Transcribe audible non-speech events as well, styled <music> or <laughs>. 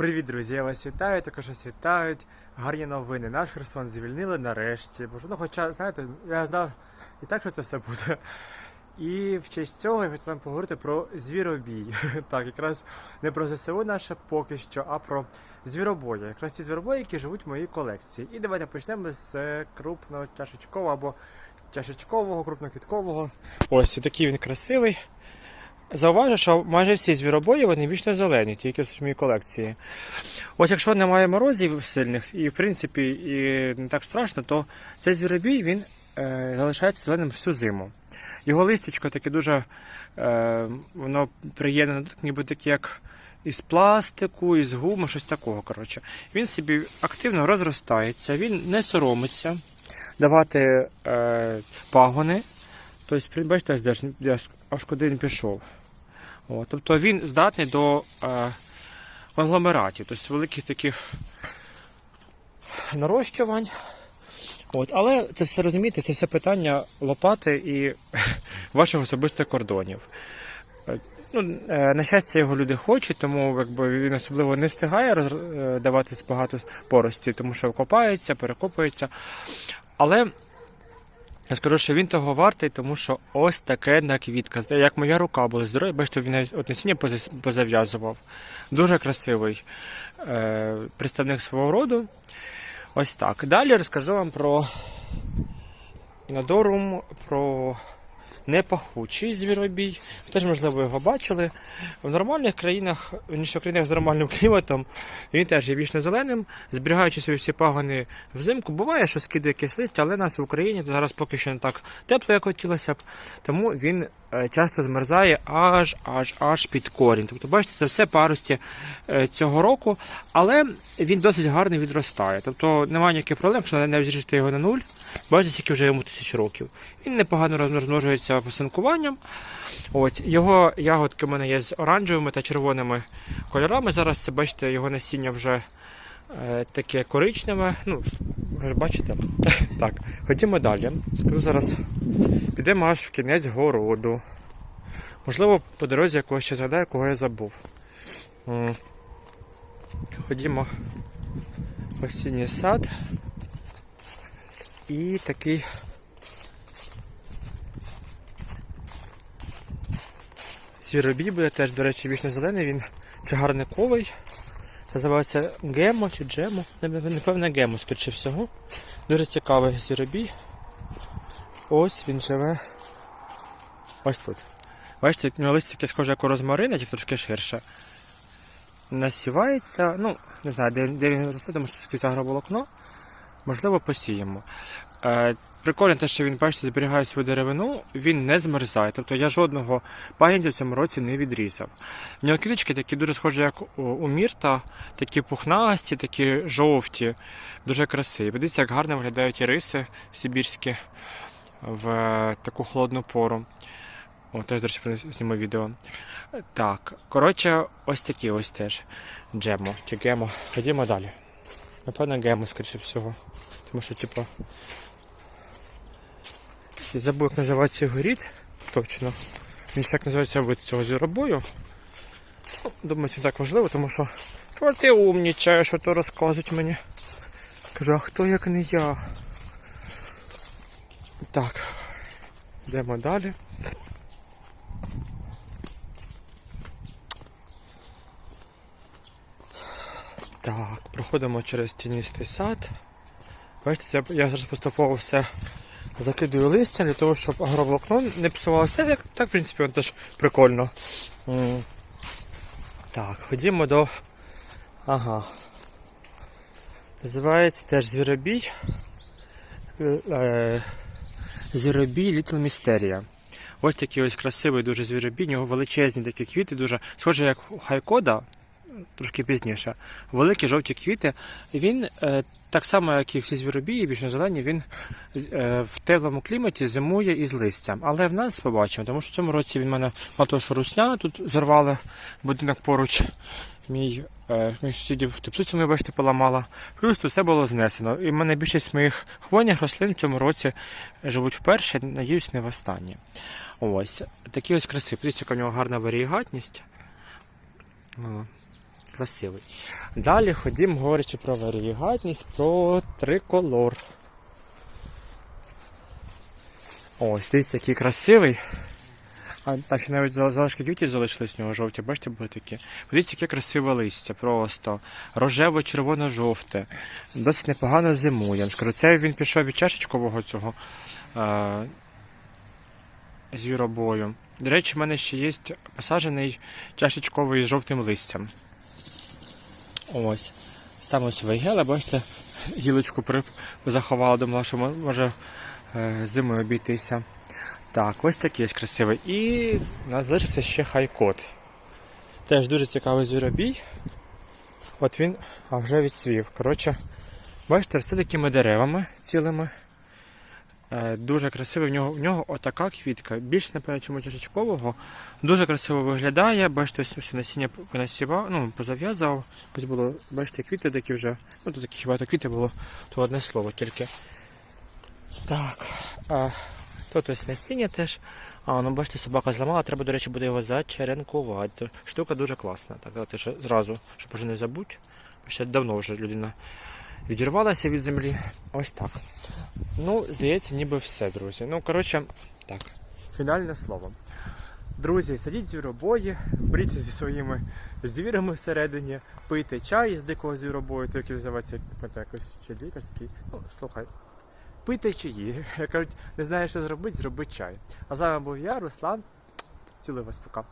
Привіт, друзі! Я вас вітаю, також вас вітають. Гарні новини. Наш Херсон звільнили нарешті. Бо ну, хоча, знаєте, я знав і так, що це все буде. І в честь цього я хочу з вами поговорити про звіробій. <laughs> Так, якраз не про ЗСУ наше поки що, а про звіробої. Якраз ті звіробої, які живуть в моїй колекції. І давайте почнемо з е, крупночашечкового або чашечкового, крупноквіткового. Ось такий він красивий. Зауважу, що майже всі звіробої вони вічно зелені, тільки в моїй колекції. Ось якщо немає морозів сильних і в принципі і не так страшно, то цей звіробій він е, залишається зеленим всю зиму. Його листячко таке дуже е, воно приємне, ніби таке, як із пластику, із гуми, щось такого. коротше. Він собі активно розростається, він не соромиться давати е, пагони. Тобто, бачите, аж куди він пішов. О, тобто він здатний до е, конгломератів, тобто великих таких нарощувань. От, але це все розумієте, це все питання лопати і <laughs> ваших особистих кордонів. Е, Ну, е, на щастя, його люди хочуть, тому якби, він особливо не встигає роз- е, давати багато порості, тому що копається, перекопується. Але я скажу, що він того вартий, тому що ось таке на квітка. Як моя рука була здорова, бачите, він навіть насіння поза- позав'язував. Дуже красивий е, представник свого роду. Ось так. Далі розкажу вам про інодорум, про непахучий звіробій. Теж, можливо, його бачили. В нормальних країнах, в країнах з нормальним кліматом, він теж є вічно зеленим, зберігаючи свої всі пагони взимку. Буває, що скидає якесь листя, але нас в Україні зараз поки що не так тепло, як хотілося б. Тому він е, часто змерзає аж аж аж під корінь. Тобто, бачите, це все парості е, цього року, але він досить гарно відростає. Тобто немає ніяких проблем, якщо не зріжете його на нуль. Бачите, скільки вже йому тисяч років. Він непогано розмножується посинкуванням. Його ягодки в мене є з оранжевими та червоними кольорами. Зараз це бачите, його насіння вже е, таке коричневе. Ну, бачите? <laughs> так, ходімо далі. Скажу зараз, підемо аж в кінець городу. Можливо, по дорозі якогось ще згадаю, кого я забув. Ходімо в осінній сад. І такий Звіробій буде теж, до речі, вічно зелений, він чагарниковий. Називається Гемо чи Джемо. Напевно, Гемо, скоріше всього. Дуже цікавий звіробій. Ось він живе. Ось тут. Бачите, листя таке схоже, як у розмарина, тільки трошки ширше. Насівається, ну, не знаю, де, де він росте, тому що скрізь агроволокно. Можливо, посіємо. Е, прикольно те, що він, бачите, зберігає свою деревину, він не змерзає. Тобто я жодного пагінця в цьому році не відрізав. В нього квіточки такі дуже схожі, як у, мірта, такі пухнасті, такі жовті, дуже красиві. Подивіться, як гарно виглядають риси сибірські в е, таку холодну пору. О, теж, до речі, зніму відео. Так, коротше, ось такі ось теж. Джемо гемо. Ходімо далі. Напевно, гемо, скоріше всього. Тому що, типу. Забув, як називається його. Точно. Він як називається вид цього звіробою. Ну, думаю, це так важливо, тому що. Що ти умнічаєш, що то розказують мені. Кажу, а хто як не я? Так. Йдемо далі. Так, проходимо через тіністий сад. Бачите, я зараз поступово все закидую листя для того, щоб агроволокно не псувалося. Так, так, в принципі, воно теж прикольно. Так, ходімо до. Ага. Називається теж звіробій. Е, е, Звіробій Little Mysteria. Ось такий ось красивий дуже звіробій, у нього величезні такі квіти, дуже схоже як хайкода, трошки пізніше. Великі жовті квіти. Він е, так само, як і всі звіробії, вічно зелені, він е, в теплому кліматі зимує із листям. Але в нас побачимо, тому що в цьому році він в мене мало що русня тут зірвали будинок поруч. Мій, е, мій сусідів теплицю ми бачите поламала. Плюс тут все було знесено. І в мене більшість моїх хвойних рослин в цьому році живуть вперше, надіюсь, не в останнє. Ось. Такі ось красиві. Подивіться, яка в нього гарна варігатність. Красивий. Далі ходімо, говорячи про варігатність, про триколор. Ось, дивіться, який красивий. А так ще навіть залишки квітів залишились в нього жовті, бачите, були такі. Подивіться, яке красиве листя, просто рожево-червоно-жовте. Досить непогано зимує. Скажу, це він пішов від чашечкового цього е- звіробою. До речі, в мене ще є посаджений чашечковий з жовтим листям. Ось. Там ось вигела, бачите, гілочку заховала, думала, що може е, зимою обійтися. Так, ось такий ось красивий. І у нас залишився ще хайкот. Теж дуже цікавий звіробій. От він а вже відсвів. Коротше, бачите, росте такими деревами цілими. Е, Дуже красивий. В нього, в нього отака квітка. Більш, напевно, чому чашечкового. Дуже красиво виглядає. Бачите, ось насіння понасівав, ну, позав'язав. Ось було, бачите, квіти такі вже. Ну, тут такі багато квіти було, то одне слово тільки. Так. А, тут ось насіння теж. А, ну бачите, собака зламала, треба, до речі, буде його зачеренкувати. Штука дуже класна. Так, ще зразу, щоб вже не забудь. Ще давно вже людина відірвалася від землі. Ось так. Ну, здається, ніби все, друзі. Ну, коротше, так. Фінальне слово. Друзі, садіть звіробої, боріться зі своїми звірами всередині, пийте чай з дикого звіробою, той, який називається якось чи лікарський. Ну, слухай. Пийте чаї. Як кажуть, не знаєш, що зробити, зроби чай. А з вами був я, Руслан. Цілую вас, пока.